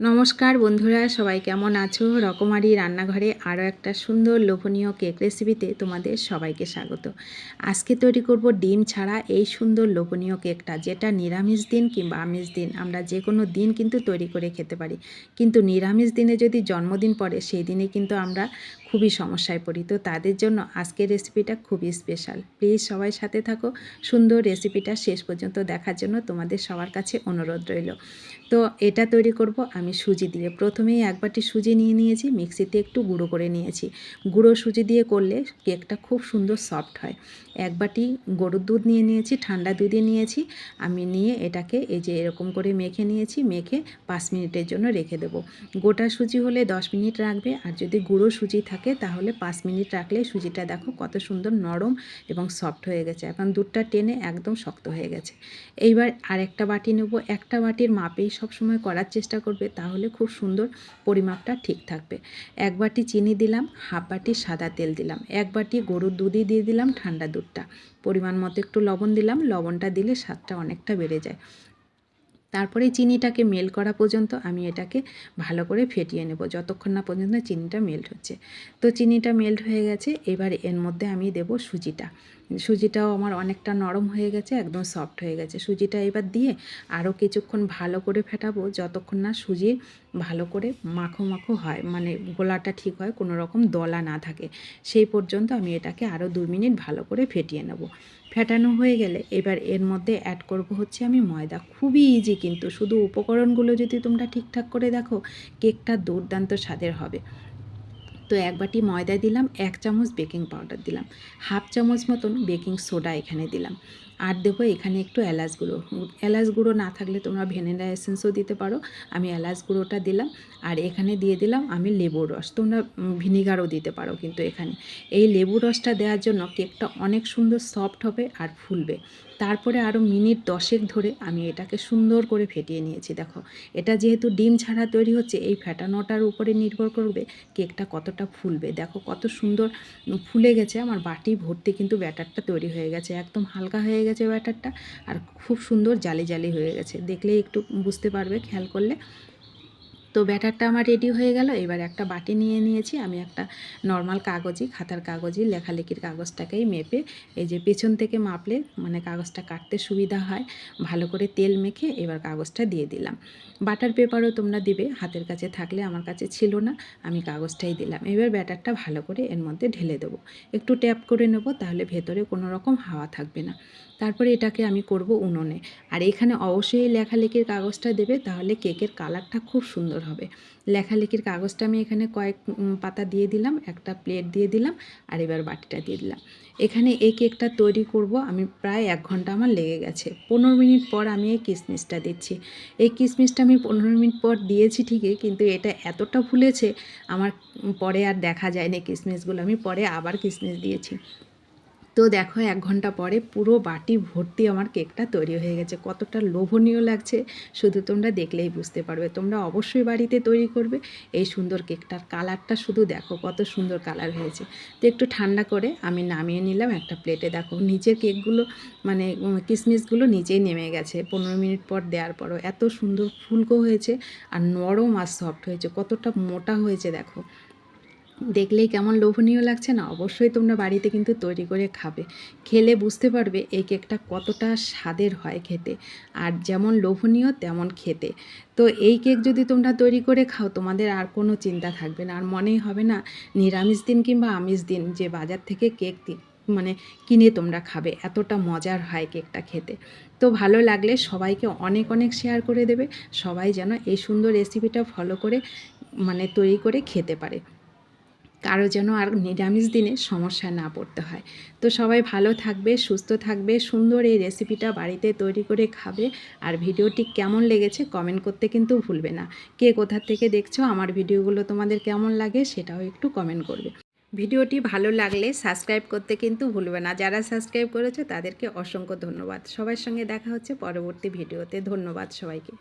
নমস্কার বন্ধুরা, সবাই কেমন আছো? রকমারি রান্নাঘরে আরও একটা সুন্দর লোভনীয় কেক রেসিপিতে তোমাদের সবাইকে স্বাগত। আজকে তৈরি করব ডিম ছাড়া এই সুন্দর লোভনীয় কেকটা, যেটা নিরামিষ দিন কিংবা আমিষ দিন, আমরা যে কোনো দিন কিন্তু তৈরি করে খেতে পারি। কিন্তু নিরামিষ দিনে যদি জন্মদিন পড়ে, সেই দিনে কিন্তু আমরা খুবই সমস্যায় পড়ি। তো তাদের জন্য আজকের রেসিপিটা খুবই স্পেশাল প্লিজ সবাই সাথে থাকো। সুন্দর রেসিপিটা শেষ পর্যন্ত দেখার জন্য তোমাদের সবার কাছে অনুরোধ রইল। তো এটা তৈরি করব আমি সুজি দিয়ে। প্রথমেই এক বাটি সুজি নিয়ে নিয়েছি, মিক্সিতে একটু গুঁড়ো করে নিয়েছি। গুঁড়ো সুজি দিয়ে করলে কেকটা খুব সুন্দর সফট হয়। এক বাটি গরুর দুধ নিয়ে নিয়েছি, ঠান্ডা দুধে নিয়েছি। আমি নিয়ে এটাকে এই যে এরকম করে মেখে নিয়েছি, মেখে পাঁচ মিনিটের জন্য রেখে দেবো। গোটা সুজি হলে দশ মিনিট রাখবে। আর যদি গুঁড়ো সুজি থাকে তাহলে পাঁচ মিনিট রাখলে সুজিটা দেখো কত সুন্দর নরম এবং সফট হয়ে গেছে। এখন দুধটা টেনে একদম শক্ত হয়ে গেছে। এইবার আরেকটা বাটি নেব। একটা বাটির মাপেই সবসময় করার চেষ্টা করবে, তাহলে খুব সুন্দর পরিমাপটা ঠিক থাকবে। এক বাটি চিনি দিলাম, হাফ বাটি সাদা তেল দিলাম। এক বাটি গরুর দুধই দিয়ে দিলাম ঠান্ডা দুধটা। পরিমাণ মতো একটু লবণ দিলাম, লবণটা দিলে স্বাদটা অনেকটা বেড়ে যায়। তারপরে চিনিটাকে মেল করা পর্যন্ত আমি এটাকে ভালো করে ফেটিয়ে নেব। যতক্ষণ না পর্যন্ত চিনিটা মেল্ট হচ্ছে। তো চিনিটা মেল্ট হয়ে গেছে, এবার এর মধ্যে আমি দেব সুজিটা। সুজিটাও আমার অনেকটা নরম হয়ে গেছে, একদম সফট হয়ে গেছে। সুজিটা এবার দিয়ে আরও কিছুক্ষণ ভালো করে ফেটাবো, যতক্ষণ না সুজির ভালো করে মাখো মাখো হয় মানে গোলাটা ঠিক হয়, কোনো রকম দলা না থাকে। সেই পর্যন্ত আমি এটাকে আরও দু মিনিট ভালো করে ফেটিয়ে নেব। ফেটানো হয়ে গেলে এবার এর মধ্যে অ্যাড করব হচ্ছে আমি ময়দা। খুবই ইজি কিন্তু, শুধু উপকরণগুলো যদি তোমরা ঠিকঠাক করে দেখো, কেকটা দুর্দান্ত স্বাদের হবে। তো এক বাটি ময়দা দিলাম, এক চামচ বেকিং পাউডার দিলাম, হাফ চামচ মতন বেকিং সোডা এখানে দিলাম। আর দেবো এখানে একটু এলাচ গুঁড়ো। এলাচ গুঁড়ো না থাকলে তোমরা ভ্যানিলা এসেন্সও দিতে পারো। আমি এলাচ গুঁড়োটা দিলাম। আর এখানে দিয়ে দিলাম আমি লেবুর রস। তোমরা ভিনিগারও দিতে পারো কিন্তু এখানে। এই লেবুর রসটা দেওয়ার জন্য কেকটা অনেক সুন্দর সফট হবে আর ফুলবে। তারপরে আরও মিনিট দশেক ধরে আমি এটাকে সুন্দর করে ফেটিয়ে নিয়েছি। দেখো, এটা যেহেতু ডিম ছাড়া তৈরি হচ্ছে, এই ফেটানোটার উপরে নির্ভর করবে কেকটা কতটা ফুলবে। দেখো, কত সুন্দর ফুলে গেছে। আমার বাটি ভর্তি কিন্তু ব্যাটারটা তৈরি হয়ে গেছে। একদম হালকা হয়ে গেছে ব্যাটারটা। আর খুব সুন্দর জালি জালি হয়ে গেছে। দেখলেই একটু বুঝতে পারবে, খেয়াল করলে। তো ব্যাটারটা আমার রেডি হয়ে গেল। এবার একটা বাটি নিয়ে নিয়েছি। আমি একটা নর্মাল কাগজই, খাতার কাগজই, লেখালেখির কাগজটাকেই মেপে এই যে পেছন থেকে মাপলে মানে কাগজটা কাটতে সুবিধা হয়। ভালো করে তেল মেখে এবার কাগজটা দিয়ে দিলাম। বাটার পেপারও তোমরা দিবে। হাতের কাছে থাকলে আমার কাছে ছিল না। আমি কাগজটাই দিলাম। এবার ব্যাটারটা ভালো করে এর মধ্যে ঢেলে দেবো। একটু ট্যাপ করে নেব, তাহলে ভেতরে কোনো রকম হাওয়া থাকবে না। তারপরে এটাকে আমি করব উনুনে। আর এখানে অবশ্যই লেখালেখির কাগজটা দেবে, তাহলে কেকের কালারটা খুব সুন্দর হবে। লেখালেখির কাগজটা আমি এখানে কয়েক পাতা দিয়ে দিলাম, একটা প্লেট দিয়ে দিলাম, আর এবার বাটিটা দিয়ে দিলাম। এখানে এই কেকটা তৈরি করব, আমি প্রায় এক ঘণ্টা আমার লেগে গেছে। পনেরো মিনিট পর আমি এই কিশমিশটা দিচ্ছি। এই কিশমিশটা আমি পনেরো মিনিট পর দিয়েছি ঠিকই, কিন্তু এটা এতটা ফুলেছে, আমার পরে আর দেখা যায়নি কিশমিশগুলো আমি পরে আবার কিশমিশ দিয়েছি। দেখো, এক ঘণ্টা পরে পুরো বাটি ভর্তি আমার কেকটা তৈরি হয়ে গেছে। কতটা লোভনীয় লাগছে, শুধু তোমরা দেখলেই বুঝতে পারবে। তোমরা অবশ্যই বাড়িতে তৈরি করবে। এই সুন্দর কেকটার কালারটা শুধু দেখো, কত সুন্দর কালার হয়েছে। তো একটু ঠান্ডা করে আমি নামিয়ে নিলাম একটা প্লেটে। দেখো নিচের কেকগুলো মানে কিসমিসগুলো নিচেই নেমে গেছে। পনেরো মিনিট পর দেওয়ার পরও এত সুন্দর ফুলকো হয়েছে আর নরম আর সফট হয়েছে। কতটা মোটা হয়েছে, দেখো। দেখলেই কেমন লোভনীয় লাগছে না? অবশ্যই তোমরা বাড়িতে কিন্তু তৈরি করে খাবে। খেলে বুঝতে পারবে এই কেকটা কতটা স্বাদের হয় খেতে। আর যেমন লোভনীয়, তেমন খেতে। তো এই কেক যদি তোমরা তৈরি করে খাও, তোমাদের আর কোনো চিন্তা থাকবে না। আর মনেই হবে না, নিরামিষ দিন কিংবা আমিষ দিন, যে বাজার থেকে কেক দিন মানে কিনে তোমরা খাবে, এতটা মজার হয় কেকটা খেতে। তো ভালো লাগলে সবাইকে অনেক অনেক শেয়ার করে দেবে। সবাই যেন এই সুন্দর রেসিপিটা ফলো করে মানে তৈরি করে খেতে পারে। কারও যেন আর নিরামিষ দিনে সমস্যায় না পড়তে হয়। তো সবাই ভালো থাকবে, সুস্থ থাকবে, সুন্দর এই রেসিপিটা বাড়িতে তৈরি করে খাবে। আর ভিডিওটি কেমন লেগেছে কমেন্ট করতে কিন্তু ভুলবে না। কে কোথা থেকে দেখছ, আমার ভিডিওগুলো তোমাদের কেমন লাগে সেটাও একটু কমেন্ট করবে। ভিডিওটি ভালো লাগলে সাবস্ক্রাইব করতে কিন্তু ভুলবে না। যারা সাবস্ক্রাইব করেছে তাদেরকে অসংখ্য ধন্যবাদ। সবার সঙ্গে দেখা হচ্ছে পরবর্তী ভিডিওতে। ধন্যবাদ সবাইকে।